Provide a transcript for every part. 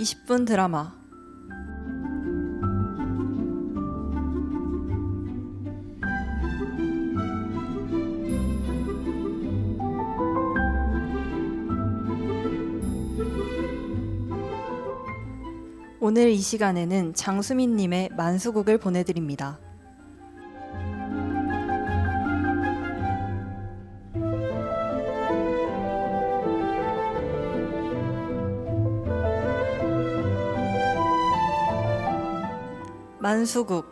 20분 드라마 오늘 이 시간에는 장수민님의 만수국을 보내드립니다. 만수국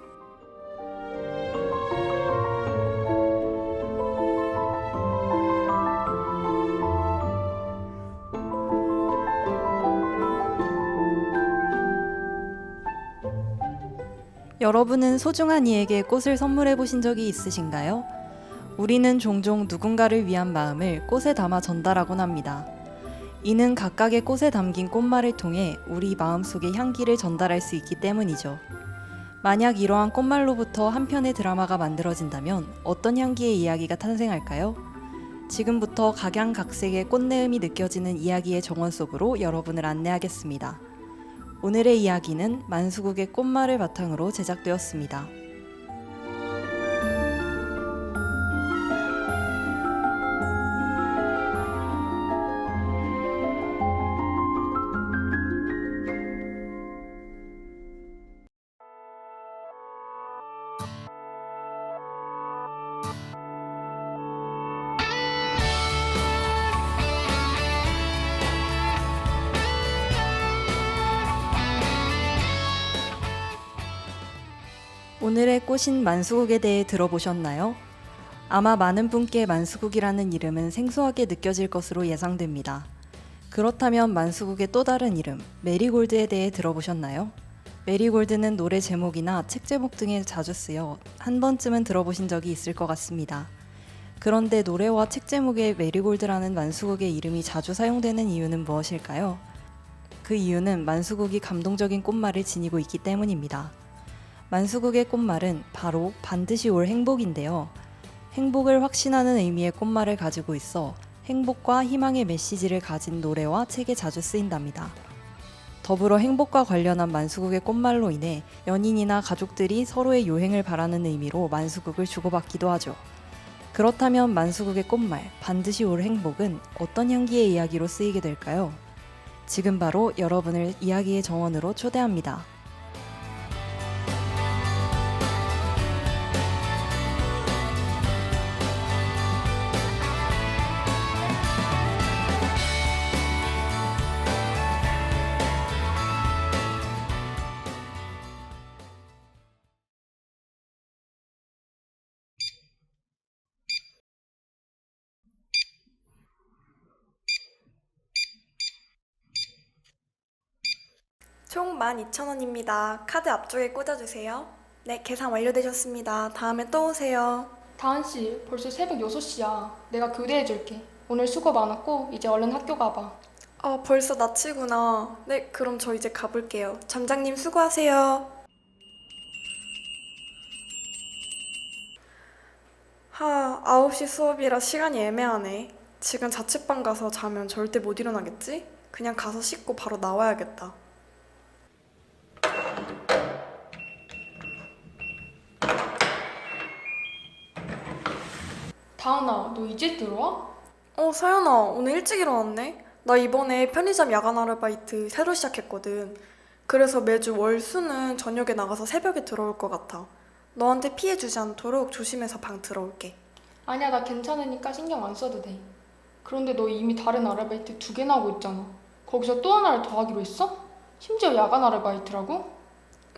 여러분은 소중한 이에게 꽃을 선물해 보신 적이 있으신가요? 우리는 종종 누군가를 위한 마음을 꽃에 담아 전달하곤 합니다. 이는 각각의 꽃에 담긴 꽃말을 통해 우리 마음속의 향기를 전달할 수 있기 때문이죠. 만약 이러한 꽃말로부터 한 편의 드라마가 만들어진다면 어떤 향기의 이야기가 탄생할까요? 지금부터 각양각색의 꽃내음이 느껴지는 이야기의 정원 속으로 여러분을 안내하겠습니다. 오늘의 이야기는 만수국의 꽃말을 바탕으로 제작되었습니다. 오늘의 꽃인 만수국에 대해 들어보셨나요? 아마 많은 분께 만수국이라는 이름은 생소하게 느껴질 것으로 예상됩니다. 그렇다면 만수국의 또 다른 이름, 메리골드에 대해 들어보셨나요? 메리골드는 노래 제목이나 책 제목 등에 자주 쓰여 한 번쯤은 들어보신 적이 있을 것 같습니다. 그런데 노래와 책 제목에 메리골드라는 만수국의 이름이 자주 사용되는 이유는 무엇일까요? 그 이유는 만수국이 감동적인 꽃말을 지니고 있기 때문입니다. 만수국의 꽃말은 바로 반드시 올 행복인데요. 행복을 확신하는 의미의 꽃말을 가지고 있어 행복과 희망의 메시지를 가진 노래와 책에 자주 쓰인답니다. 더불어 행복과 관련한 만수국의 꽃말로 인해 연인이나 가족들이 서로의 요행을 바라는 의미로 만수국을 주고받기도 하죠. 그렇다면 만수국의 꽃말, 반드시 올 행복은 어떤 향기의 이야기로 쓰이게 될까요? 지금 바로 여러분을 이야기의 정원으로 초대합니다. 12,000원입니다. 카드 앞쪽에 꽂아주세요. 네, 계산 완료되셨습니다. 다음에 또 오세요. 다은 씨, 벌써 새벽 6시야. 내가 교대해 줄게. 오늘 수고 많았고, 이제 얼른 학교 가봐. 아, 벌써 낯이구나. 네, 그럼 저 이제 가볼게요. 점장님 수고하세요. 하, 9시 수업이라 시간이 애매하네. 지금 자취방 가서 자면 절대 못 일어나겠지? 그냥 가서 씻고 바로 나와야겠다. 다은아, 너 이제 들어와? 어, 서연아, 오늘 일찍 일어났네? 나 이번에 편의점 야간 아르바이트 새로 시작했거든. 그래서 매주 월, 수는 저녁에 나가서 새벽에 들어올 것 같아. 너한테 피해 주지 않도록 조심해서 방 들어올게. 아니야, 나 괜찮으니까 신경 안 써도 돼. 그런데 너 이미 다른 아르바이트 두 개나 하고 있잖아. 거기서 또 하나를 더 하기로 했어? 심지어 야간 아르바이트라고?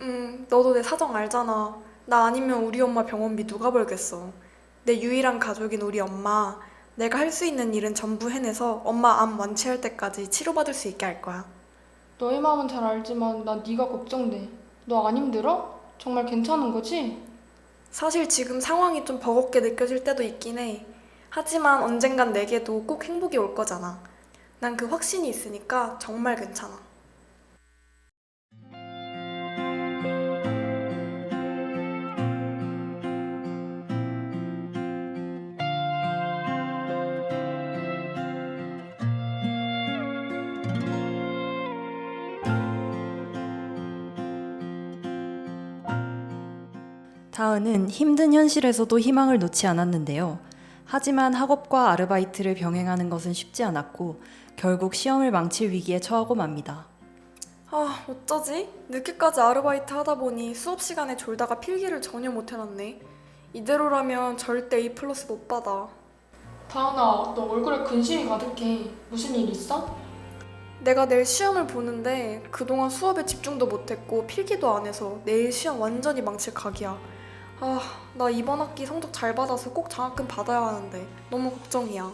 음, 너도 내 사정 알잖아. 나 아니면 우리 엄마 병원비 누가 벌겠어. 내 유일한 가족인 우리 엄마. 내가 할 수 있는 일은 전부 해내서 엄마 암 완치할 때까지 치료받을 수 있게 할 거야. 너의 마음은 잘 알지만 난 네가 걱정돼. 너 안 힘들어? 정말 괜찮은 거지? 사실 지금 상황이 좀 버겁게 느껴질 때도 있긴 해. 하지만 언젠간 내게도 꼭 행복이 올 거잖아. 난 그 확신이 있으니까 정말 괜찮아. 다은은 힘든 현실에서도 희망을 놓지 않았는데요. 하지만 학업과 아르바이트를 병행하는 것은 쉽지 않았고 결국 시험을 망칠 위기에 처하고 맙니다. 아, 어쩌지? 늦게까지 아르바이트 하다 보니 수업 시간에 졸다가 필기를 전혀 못 해놨네. 이대로라면 절대 A 플러스 못 받아. 다은아, 너 얼굴에 근심이 가득해. 무슨 일 있어? 내가 내일 시험을 보는데 그동안 수업에 집중도 못했고 필기도 안 해서 내일 시험 완전히 망칠 각이야. 아, 나 이번 학기 성적 잘 받아서 꼭 장학금 받아야 하는데 너무 걱정이야.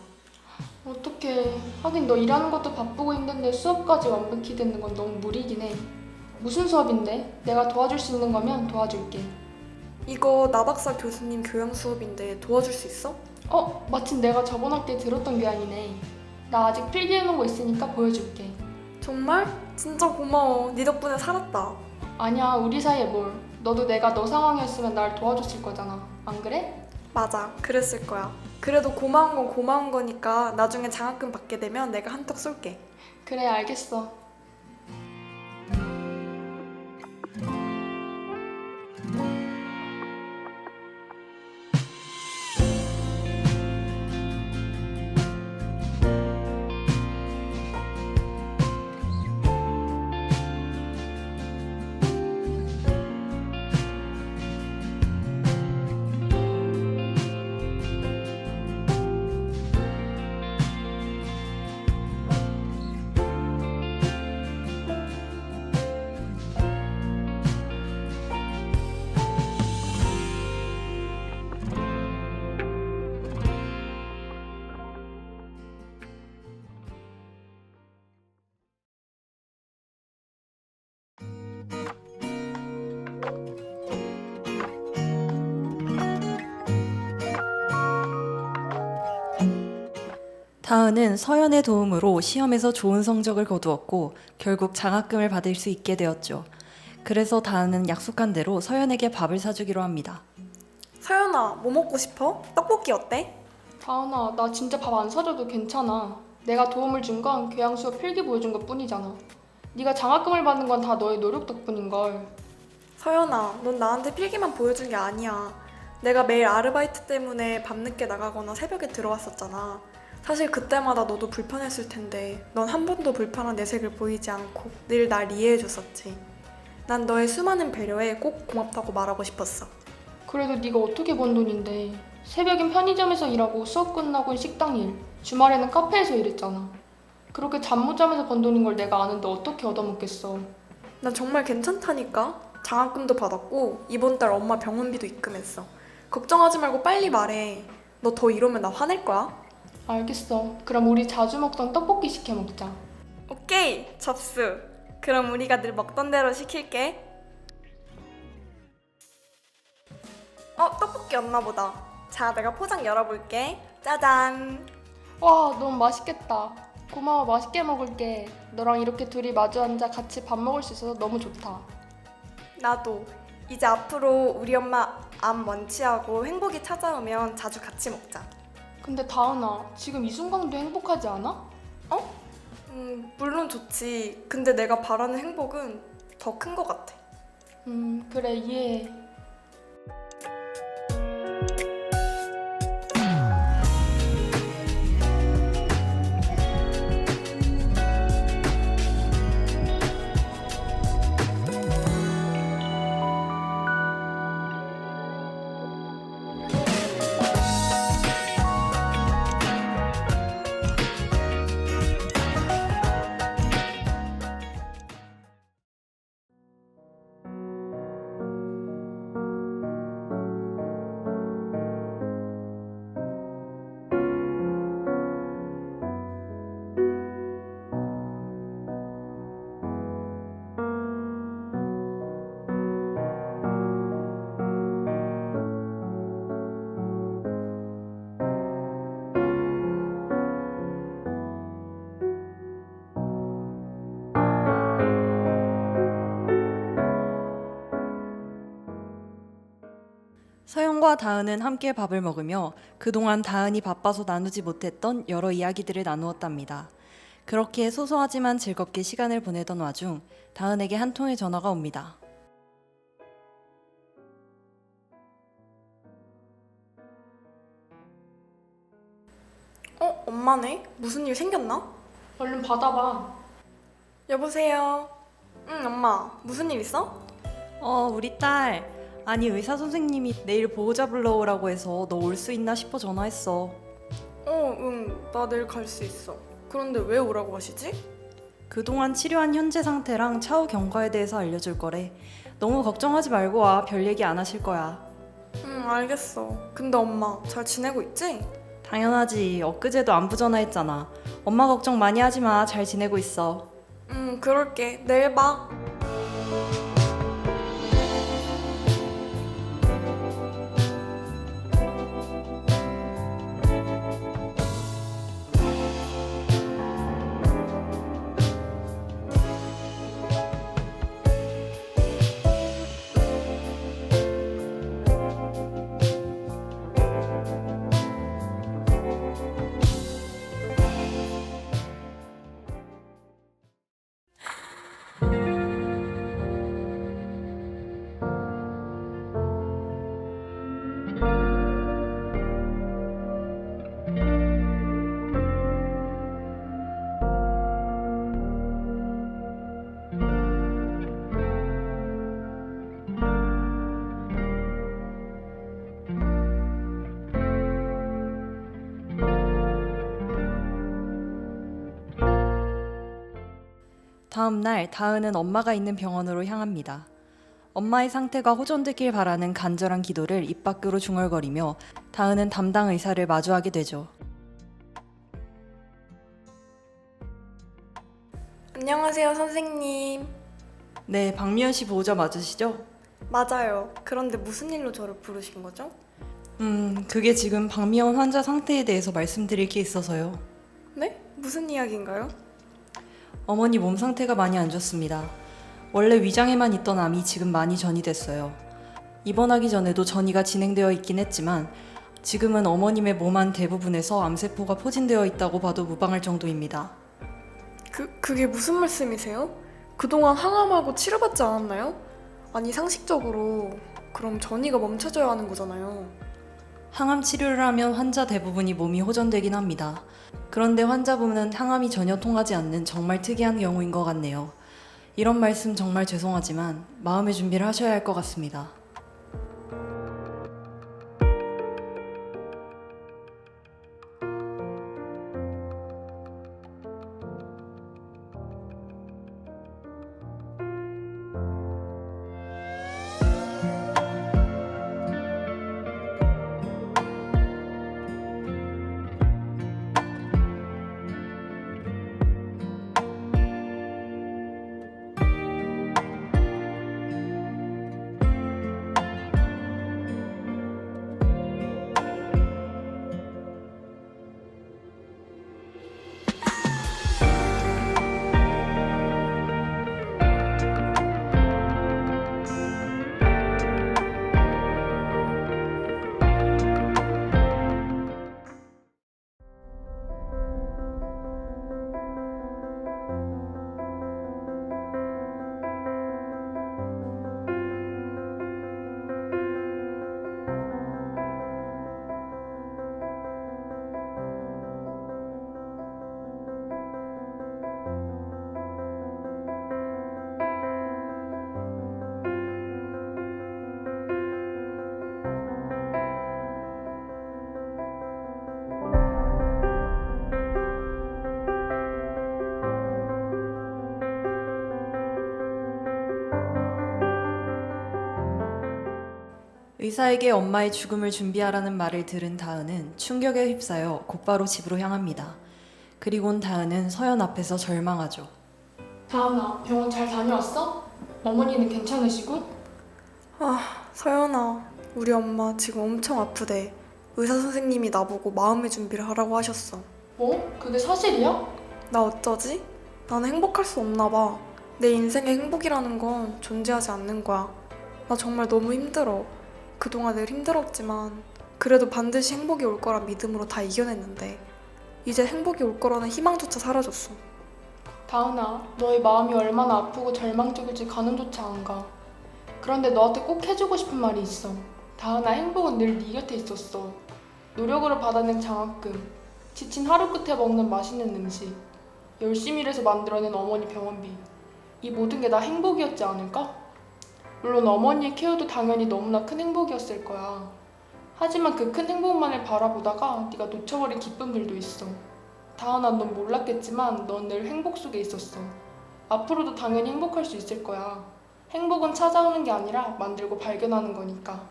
어떡해. 하긴 너 일하는 것도 바쁘고 힘든데 수업까지 완벽히 듣는 건 너무 무리긴 해. 무슨 수업인데? 내가 도와줄 수 있는 거면 도와줄게. 이거 나 박사 교수님 교양 수업인데 도와줄 수 있어? 어, 마침 내가 저번 학기에 들었던 교양이네. 나 아직 필기해놓은 거 있으니까 보여줄게. 정말? 진짜 고마워. 네 덕분에 살았다. 아니야, 우리 사이에 뭘. 너도 내가 너 상황이었으면 날 도와줬을 거잖아. 안 그래? 맞아. 그랬을 거야. 그래도 고마운 건 고마운 거니까 나중에 장학금 받게 되면 내가 한턱 쏠게. 그래, 알겠어. 다은은 서연의 도움으로 시험에서 좋은 성적을 거두었고 결국 장학금을 받을 수 있게 되었죠. 그래서 다은은 약속한 대로 서연에게 밥을 사주기로 합니다. 서연아, 뭐 먹고 싶어? 떡볶이 어때? 다은아, 나 진짜 밥 안 사줘도 괜찮아. 내가 도움을 준 건 교양 수업 필기 보여준 것 뿐이잖아. 네가 장학금을 받는 건 다 너의 노력 덕분인걸. 서연아, 넌 나한테 필기만 보여준 게 아니야. 내가 매일 아르바이트 때문에 밤늦게 나가거나 새벽에 들어왔었잖아. 사실 그때마다 너도 불편했을 텐데 넌 한 번도 불편한 내색을 보이지 않고 늘 날 이해해줬었지. 난 너의 수많은 배려에 꼭 고맙다고 말하고 싶었어. 그래도 네가 어떻게 번 돈인데 새벽엔 편의점에서 일하고 수업 끝나곤 식당 일 주말에는 카페에서 일했잖아 그렇게 잠 못 자면서 번 돈인 걸 내가 아는데 어떻게 얻어먹겠어 난 정말 괜찮다니까. 장학금도 받았고 이번 달 엄마 병원비도 입금했어. 걱정하지 말고 빨리 말해. 너 더 이러면 나 화낼 거야. 알겠어 그럼 우리 자주 먹던 떡볶이 시켜 먹자 오케이 접수. 그럼 우리가 늘 먹던 대로 시킬게. 어 떡볶이였나 보다. 자 내가 포장 열어볼게. 짜잔. 와 너무 맛있겠다 고마워 맛있게 먹을게 너랑 이렇게 둘이 마주 앉아 같이 밥 먹을 수 있어서 너무 좋다 나도 이제 앞으로 우리 엄마 암 완치하고 행복이 찾아오면 자주 같이 먹자. 근데 다은아 지금 이 순간도 행복하지 않아? 음 물론 좋지. 근데 내가 바라는 행복은 더 큰 것 같아. 음 그래 이해해 톰과 다은은 함께 밥을 먹으며 그동안 다은이 바빠서 나누지 못했던 여러 이야기들을 나누었답니다. 그렇게 소소하지만 즐겁게 시간을 보내던 와중 다은에게 한 통의 전화가 옵니다. 어, 엄마네? 무슨 일 생겼나? 얼른 받아봐. 여보세요. 응, 엄마. 무슨 일 있어? 어, 우리 딸. 아니, 의사 선생님이 내일 보호자 불러오라고 해서 너 올 수 있나 싶어 전화했어. 어, 응. 나 내일 갈 수 있어. 그런데 왜 오라고 하시지? 그동안 치료한 현재 상태랑 차후 경과에 대해서 알려줄 거래. 너무 걱정하지 말고 와. 별 얘기 안 하실 거야. 응, 알겠어. 근데 엄마, 잘 지내고 있지? 당연하지. 엊그제도 안부 전화했잖아. 엄마 걱정 많이 하지 마. 잘 지내고 있어. 응, 그럴게. 내일 봐. 다음 날 다은은 엄마가 있는 병원으로 향합니다. 엄마의 상태가 호전되길 바라는 간절한 기도를 입 밖으로 중얼거리며 다은은 담당 의사를 마주하게 되죠. 안녕하세요, 선생님. 네, 박미연 씨 보호자 맞으시죠? 맞아요. 그런데 무슨 일로 저를 부르신 거죠? 음, 그게 지금 박미연 환자 상태에 대해서 말씀드릴 게 있어서요. 네? 무슨 이야기인가요? 어머니 몸 상태가 많이 안 좋습니다. 원래 위장에만 있던 암이 지금 많이 전이됐어요. 입원하기 전에도 전이가 진행되어 있긴 했지만 지금은 어머님의 몸 안 대부분에서 암세포가 포진되어 있다고 봐도 무방할 정도입니다. 그, 그게 무슨 말씀이세요? 그동안 항암하고 치료받지 않았나요? 아니, 상식적으로 그럼 전이가 멈춰져야 하는 거잖아요. 항암 치료를 하면 환자 대부분이 몸이 호전되긴 합니다. 그런데 환자분은 항암이 전혀 통하지 않는 정말 특이한 경우인 것 같네요. 이런 말씀 정말 죄송하지만 마음의 준비를 하셔야 할 것 같습니다. 의사에게 엄마의 죽음을 준비하라는 말을 들은 다은은 충격에 휩싸여 곧바로 집으로 향합니다. 그리곤 다은은 서연 앞에서 절망하죠. 다은아, 병원 잘 다녀왔어? 어머니는 괜찮으시고? 서연아, 우리 엄마 지금 엄청 아프대. 의사 선생님이 나보고 마음의 준비를 하라고 하셨어. 뭐? 그게 사실이야? 나 어쩌지? 나는 행복할 수 없나 봐. 내 인생에 행복이라는 건 존재하지 않는 거야. 나 정말 너무 힘들어. 그동안 늘 힘들었지만 그래도 반드시 행복이 올 거란 믿음으로 다 이겨냈는데 이제 행복이 올 거라는 희망조차 사라졌어. 다은아, 너의 마음이 얼마나 아프고 절망적일지 가늠조차 안 가. 그런데 너한테 꼭 해주고 싶은 말이 있어. 다은아, 행복은 늘 네 곁에 있었어. 노력으로 받아낸 장학금. 지친 하루 끝에 먹는 맛있는 음식, 열심히 일해서 만들어낸 어머니 병원비. 이 모든 게나 행복이었지 않을까? 물론 어머니의 케어도 당연히 너무나 큰 행복이었을 거야. 하지만 그 큰 행복만을 바라보다가 네가 놓쳐버린 기쁨들도 있어. 다은아 넌 몰랐겠지만 넌 늘 행복 속에 있었어. 앞으로도 당연히 행복할 수 있을 거야. 행복은 찾아오는 게 아니라 만들고 발견하는 거니까.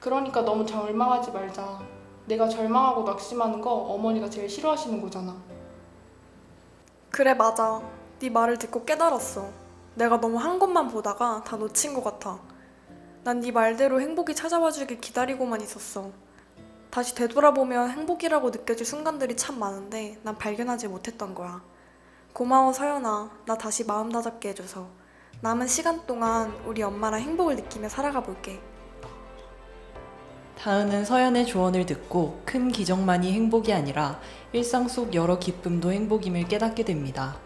그러니까 너무 절망하지 말자. 내가 절망하고 낙심하는 거 어머니가 제일 싫어하시는 거잖아. 그래 맞아. 네 말을 듣고 깨달았어. 내가 너무 한 것만 보다가 다 놓친 것 같아. 난 네 말대로 행복이 찾아와 주길 기다리고만 있었어. 다시 되돌아보면 행복이라고 느껴질 순간들이 참 많은데 난 발견하지 못했던 거야. 고마워 서연아. 나 다시 마음 다잡게 해줘서. 남은 시간 동안 우리 엄마랑 행복을 느끼며 살아가 볼게. 다은은 서연의 조언을 듣고 큰 기적만이 행복이 아니라 일상 속 여러 기쁨도 행복임을 깨닫게 됩니다.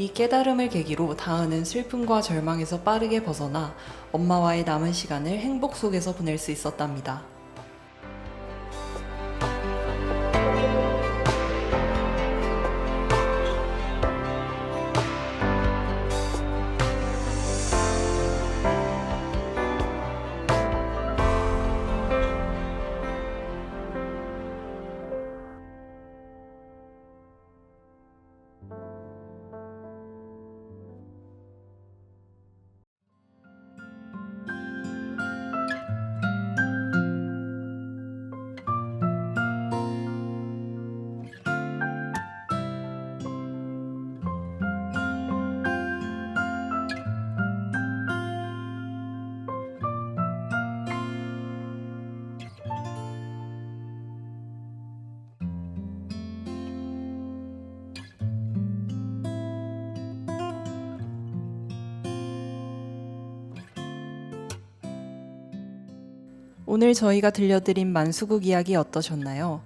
이 깨달음을 계기로 다은은 슬픔과 절망에서 빠르게 벗어나 엄마와의 남은 시간을 행복 속에서 보낼 수 있었답니다. 오늘 저희가 들려드린 만수국 이야기 어떠셨나요?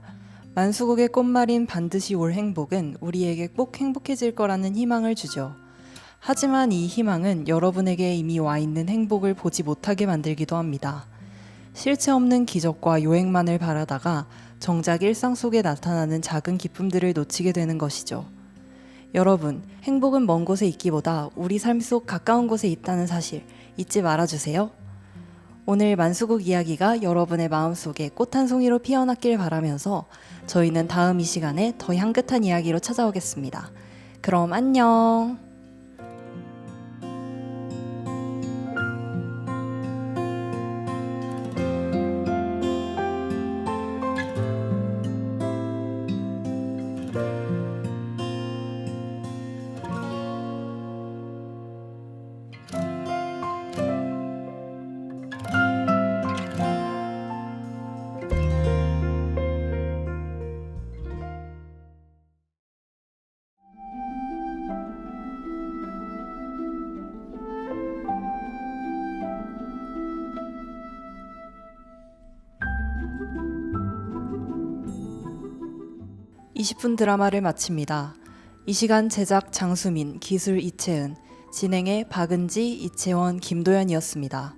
만수국의 꽃말인 반드시 올 행복은 우리에게 꼭 행복해질 거라는 희망을 주죠. 하지만 이 희망은 여러분에게 이미 와 있는 행복을 보지 못하게 만들기도 합니다. 실체 없는 기적과 요행만을 바라다가 정작 일상 속에 나타나는 작은 기쁨들을 놓치게 되는 것이죠. 여러분, 행복은 먼 곳에 있기보다 우리 삶 속 가까운 곳에 있다는 사실 잊지 말아주세요. 오늘 만수국 이야기가 여러분의 마음속에 꽃 한 송이로 피어났길 바라면서 저희는 다음 이 시간에 더 향긋한 이야기로 찾아오겠습니다. 그럼 안녕! (20분) 드라마를 마칩니다. 이 시간 제작 장수민, 기술 이채은, 진행의 박은지, 이채원, 김도연이었습니다.